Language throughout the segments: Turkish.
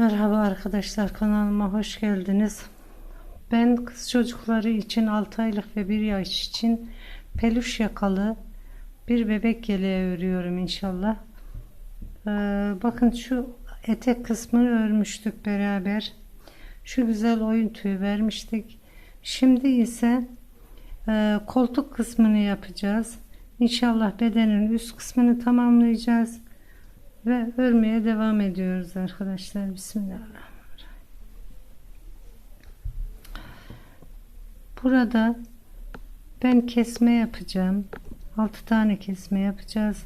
Merhaba arkadaşlar kanalıma hoş geldiniz. Ben kız çocukları için 6 aylık ve 1 yaş için peluş yakalı bir bebek yeleği örüyorum inşallah. Ee, bakın şu etek kısmını örmüştük beraber. Şu güzel oyun tüyü vermiştik. Şimdi ise e, koltuk kısmını yapacağız. İnşallah bedenin üst kısmını tamamlayacağız ve örmeye devam ediyoruz arkadaşlar. Bismillahirrahmanirrahim. Burada ben kesme yapacağım. 6 tane kesme yapacağız.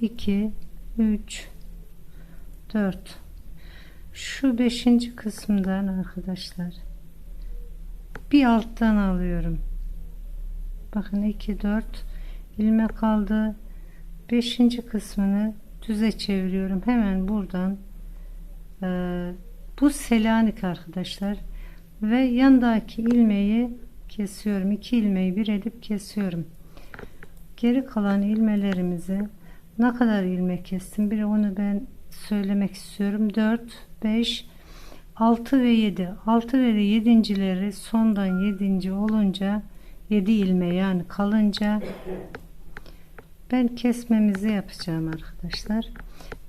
2 3 4 şu 5. kısımdan arkadaşlar. Bir alttan alıyorum. Bakın 2 4 ilmek aldı 5. kısmını düze çeviriyorum hemen buradan e, bu selanik arkadaşlar ve yandaki ilmeği kesiyorum iki ilmeği bir edip kesiyorum geri kalan ilmelerimizi ne kadar ilmek kestim bir onu ben söylemek istiyorum 4 5 6 ve 7 6 ve 7.leri sondan 7. olunca 7 ilme yani kalınca ben kesmemizi yapacağım arkadaşlar.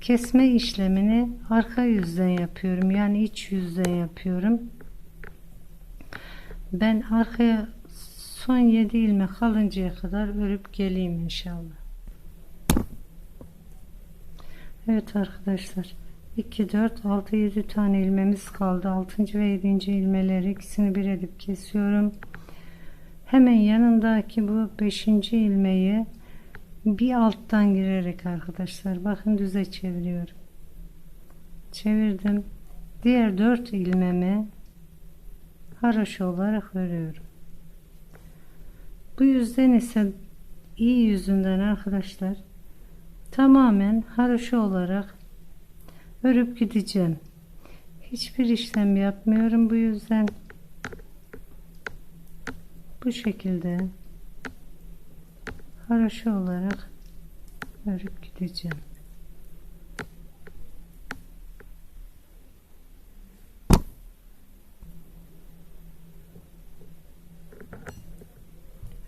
Kesme işlemini arka yüzden yapıyorum. Yani iç yüzden yapıyorum. Ben arkaya son 7 ilmek kalıncaya kadar örüp geleyim inşallah. Evet arkadaşlar. 2 4 6 7 tane ilmemiz kaldı. 6. ve 7. ilmeleri ikisini bir edip kesiyorum. Hemen yanındaki bu 5. ilmeği bir alttan girerek arkadaşlar bakın düze çeviriyorum. Çevirdim. Diğer dört ilmemi haroşa olarak örüyorum. Bu yüzden ise iyi yüzünden arkadaşlar tamamen haroşa olarak örüp gideceğim. Hiçbir işlem yapmıyorum bu yüzden. Bu şekilde haroşa olarak örüp gideceğim.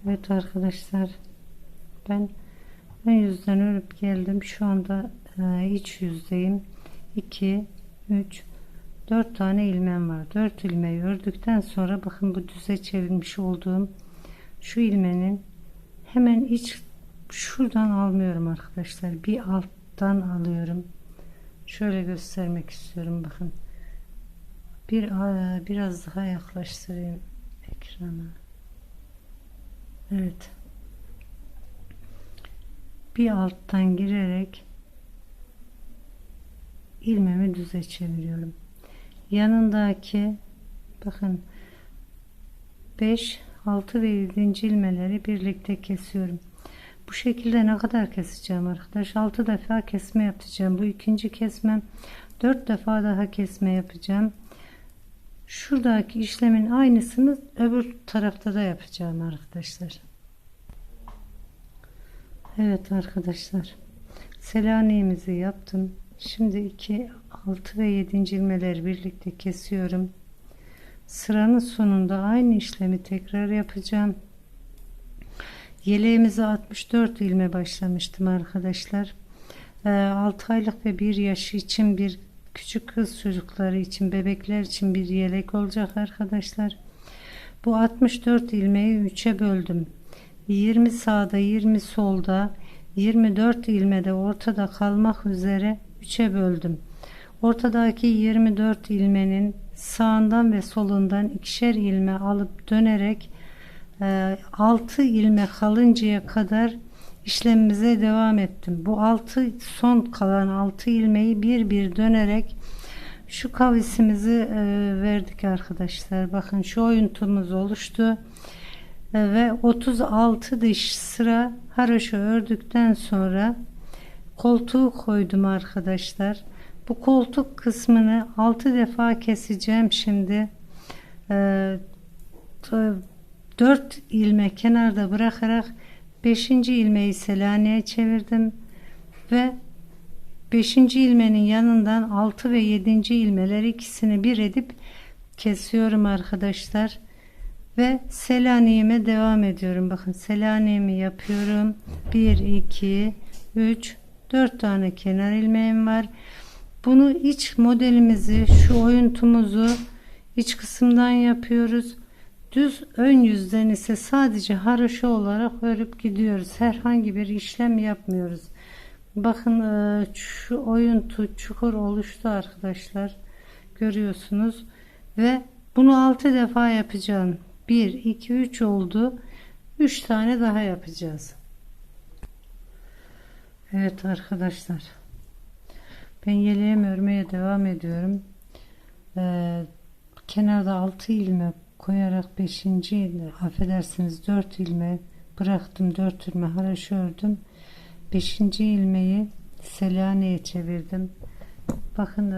Evet arkadaşlar ben ön yüzden örüp geldim. Şu anda e, iç yüzdeyim. 2 3 4 tane ilmem var. 4 ilmeği ördükten sonra bakın bu düze çevirmiş olduğum şu ilmenin hemen iç şuradan almıyorum arkadaşlar. Bir alttan alıyorum. Şöyle göstermek istiyorum bakın. Bir biraz daha yaklaştırayım ekrana. Evet. Bir alttan girerek ilmemi düze çeviriyorum. Yanındaki bakın 5 6 ve 7. ilmeleri birlikte kesiyorum. Bu şekilde ne kadar keseceğim arkadaş? 6 defa kesme yapacağım. Bu ikinci kesmem. 4 defa daha kesme yapacağım. Şuradaki işlemin aynısını öbür tarafta da yapacağım arkadaşlar. Evet arkadaşlar. Selanikimizi yaptım. Şimdi 2 6 ve 7. ilmeleri birlikte kesiyorum. Sıranın sonunda aynı işlemi tekrar yapacağım. Yeleğimize 64 ilme başlamıştım arkadaşlar. 6 ee, aylık ve 1 yaş için bir küçük kız çocukları için bebekler için bir yelek olacak arkadaşlar. Bu 64 ilmeği 3'e böldüm. 20 sağda 20 solda 24 ilmede ortada kalmak üzere 3'e böldüm. Ortadaki 24 ilmenin sağından ve solundan ikişer ilme alıp dönerek 6 e, ilme kalıncaya kadar işlemimize devam ettim. Bu 6 son kalan 6 ilmeği bir bir dönerek şu kavisimizi e, verdik arkadaşlar. Bakın şu oyuntumuz oluştu. E, ve 36 diş sıra haroşa ördükten sonra koltuğu koydum arkadaşlar. Bu koltuk kısmını 6 defa keseceğim şimdi. Ee, 4 ilmek kenarda bırakarak 5. ilmeği Selanik'e çevirdim ve 5. ilmeğin yanından 6 ve 7. ilmeler ikisini bir edip kesiyorum arkadaşlar ve Selanik'ime devam ediyorum bakın Selanik'imi yapıyorum 1 2 3 4 tane kenar ilmeğim var bunu iç modelimizi şu oyuntumuzu iç kısımdan yapıyoruz. Düz ön yüzden ise sadece haroşa olarak örüp gidiyoruz. Herhangi bir işlem yapmıyoruz. Bakın e, şu oyuntu çukur oluştu arkadaşlar görüyorsunuz. Ve bunu 6 defa yapacağım. 1 2 3 oldu. 3 tane daha yapacağız. Evet arkadaşlar ben yeleğimi örmeye devam ediyorum ee, kenarda 6 ilmek koyarak 5. ilme affedersiniz 4 ilme bıraktım 4 ilme haraşo ördüm 5. ilmeği Selanik'e çevirdim bakın e,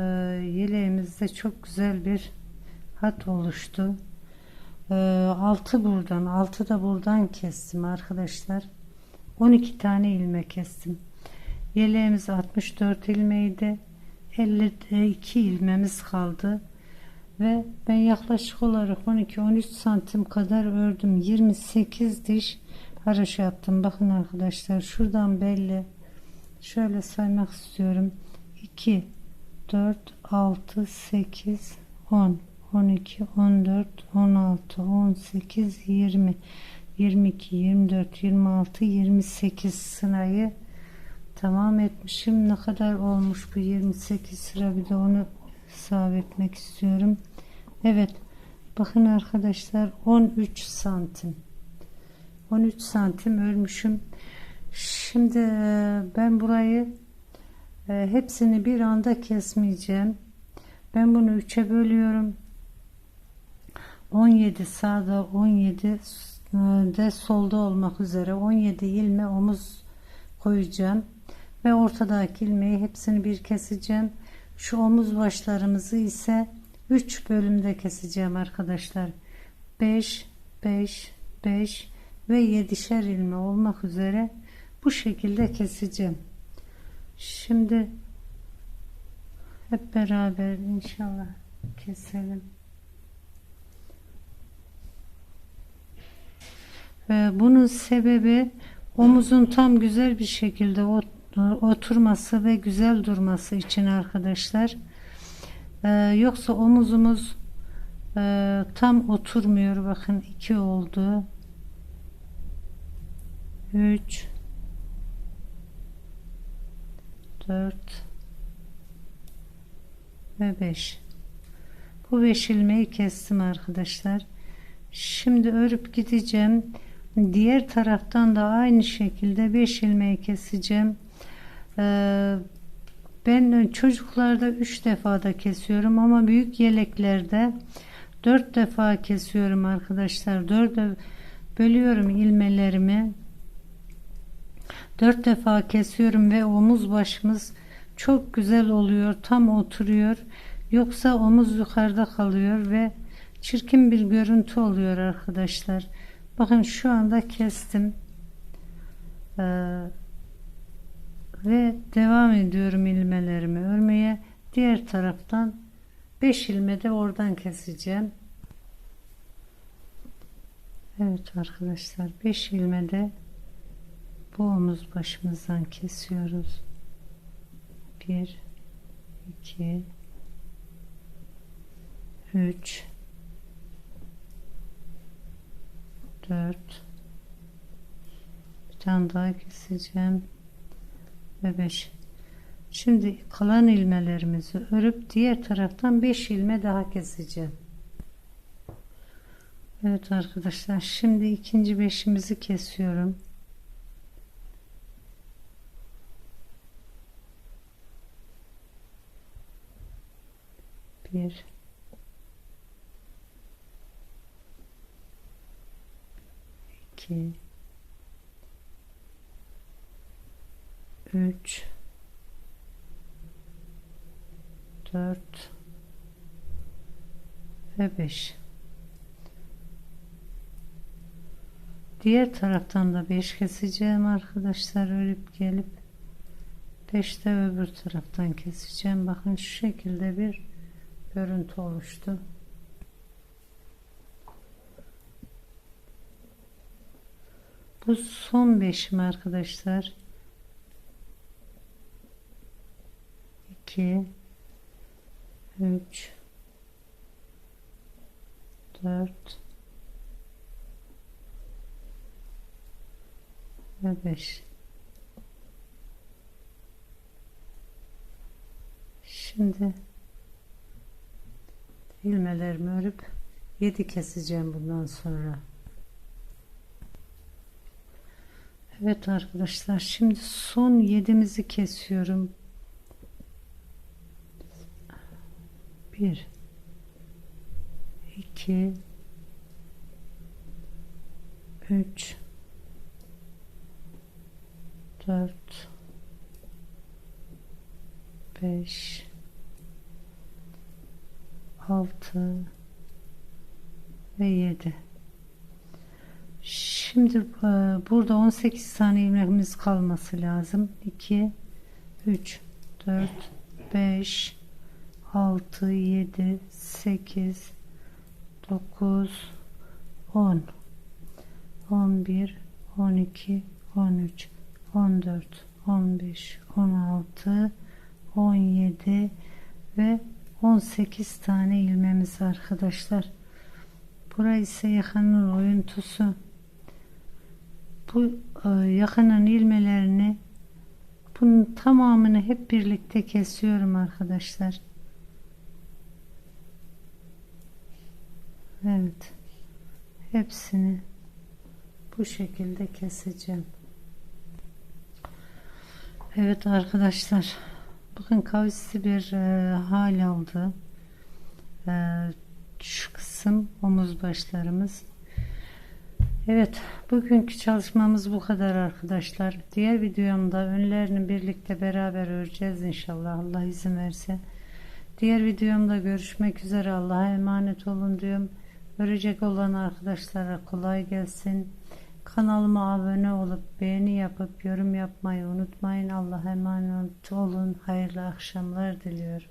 yeleğimizde çok güzel bir hat oluştu e, 6 buradan 6 da buradan kestim arkadaşlar 12 tane ilmek kestim yeleğimiz 64 ilmeydi 52 ilmemiz kaldı. Ve ben yaklaşık olarak 12-13 santim kadar ördüm. 28 diş haraşo yaptım. Bakın arkadaşlar şuradan belli. Şöyle saymak istiyorum. 2 4 6 8 10 12 14 16 18 20 22 24 26 28 sırayı tamam etmişim. Ne kadar olmuş bu 28 sıra? Bir de onu hesap etmek istiyorum. Evet. Bakın arkadaşlar 13 santim. 13 santim örmüşüm şimdi e, ben burayı e, hepsini bir anda kesmeyeceğim. Ben bunu 3'e bölüyorum. 17 sağda 17 e, de solda olmak üzere 17 ilme omuz koyacağım ve ortadaki ilmeği hepsini bir keseceğim. Şu omuz başlarımızı ise 3 bölümde keseceğim arkadaşlar. 5 5 5 ve 7'şer ilme olmak üzere bu şekilde keseceğim. Şimdi hep beraber inşallah keselim. Ve bunun sebebi omuzun tam güzel bir şekilde oturması ve güzel durması için arkadaşlar. Ee, yoksa omuzumuz e, tam oturmuyor. Bakın 2 oldu. 3 4 ve 5 bu 5 ilmeği kestim arkadaşlar. Şimdi örüp gideceğim. Diğer taraftan da aynı şekilde 5 ilmeği keseceğim ee, ben çocuklarda 3 defa da kesiyorum ama büyük yeleklerde 4 defa kesiyorum arkadaşlar. 4'e bölüyorum ilmelerimi. 4 defa kesiyorum ve omuz başımız çok güzel oluyor. Tam oturuyor. Yoksa omuz yukarıda kalıyor ve çirkin bir görüntü oluyor arkadaşlar. Bakın şu anda kestim. Ee, ve devam ediyorum ilmelerimi örmeye. Diğer taraftan 5 ilme de oradan keseceğim. Evet arkadaşlar 5 ilme de bu omuz başımızdan kesiyoruz. 1 2 3 4 bir tane daha keseceğim ve 5 şimdi kalan ilmelerimizi örüp diğer taraftan 5 ilme daha keseceğim. Evet arkadaşlar şimdi ikinci beşimizi kesiyorum. Bir. İki 3 4 ve 5 diğer taraftan da 5 keseceğim arkadaşlar örüp gelip 5 de öbür taraftan keseceğim. Bakın şu şekilde bir görüntü oluştu. Bu son beşim arkadaşlar. 2 3 4 ve 5 Şimdi ilmelerimi örüp 7 keseceğim bundan sonra. Evet arkadaşlar şimdi son 7'mizi kesiyorum. 1 2 3 4 5 6 ve 7 şimdi e, burada 18 tane ilmeğimiz kalması lazım. 2 3 4 5 6 7 8 9 10 11 12 13 14 15 16 17 ve 18 tane ilmemiz arkadaşlar. Burası ise yakının oyuntusu. Bu e, yakının ilmelerini bunun tamamını hep birlikte kesiyorum arkadaşlar. Evet. Hepsini bu şekilde keseceğim. Evet arkadaşlar. Bakın kavisli bir e, hal aldı. E, şu kısım omuz başlarımız. Evet. Bugünkü çalışmamız bu kadar arkadaşlar. Diğer videomda önlerini birlikte beraber öreceğiz inşallah. Allah izin verse. Diğer videomda görüşmek üzere. Allah'a emanet olun diyorum. Örecek olan arkadaşlara kolay gelsin. Kanalıma abone olup beğeni yapıp yorum yapmayı unutmayın. Allah'a emanet olun. Hayırlı akşamlar diliyorum.